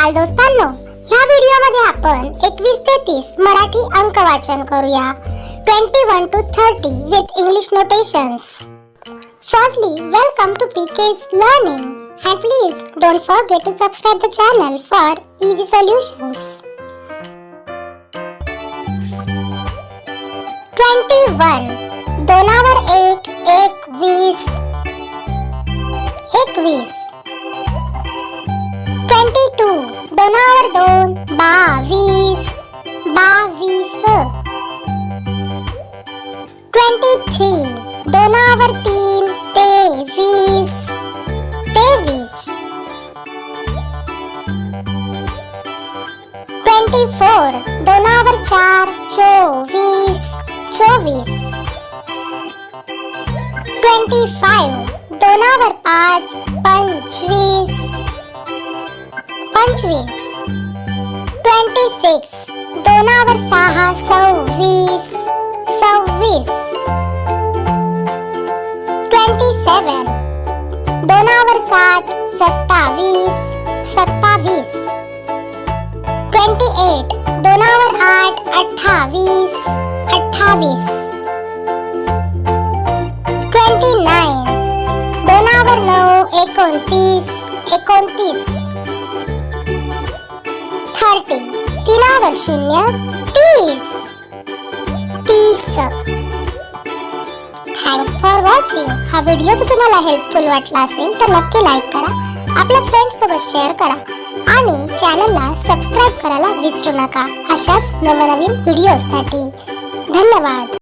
बालदोस्तांनो ह्या व्हिडिओमध्ये आपण एकवीस ते तीस मराठी अंक वाचन करूया. Twenty one two thirty with English notations firstly welcome to PK's learning. And please don't forget to subscribe the channel for easy solutions. 21 दोनावर एक एकवीस दोनावर दोन बावीस बावीस. ट्वेंटी थ्री दोनावर तीन तेवीस तेवीस. ट्वेंटी फोर दोनावर चार चोवीस चोवीस. ट्वेंटी फाईव्ह दोनावर पाच पंचवीस. पंचवीस ट्वेंटी सिक्स दोनावर सहा सव्वीस सव्वीस ट्वेंटी सेवन दोनावर सात सत्तावीस सत्तावीस ट्वेंटी एट दोनावर आठ अठ्ठावीस अठ्ठावीस ट्वेंटी नाईन दोनावर नऊ एकोणतीस एकोणतीस तीनावर शून्य तीस. तीस. थँक्स फॉर वॉचिंग हा व्हिडिओ जर तुम्हाला हेल्पफुल वाटला असेल तर नक्की लाईक करा. आपल्या फ्रेंड्ससोबत शेअर करा. आणि चॅनलला सबस्क्राईब करायला विसरू नका. अशाच नवनवीन व्हिडिओसाठी धन्यवाद.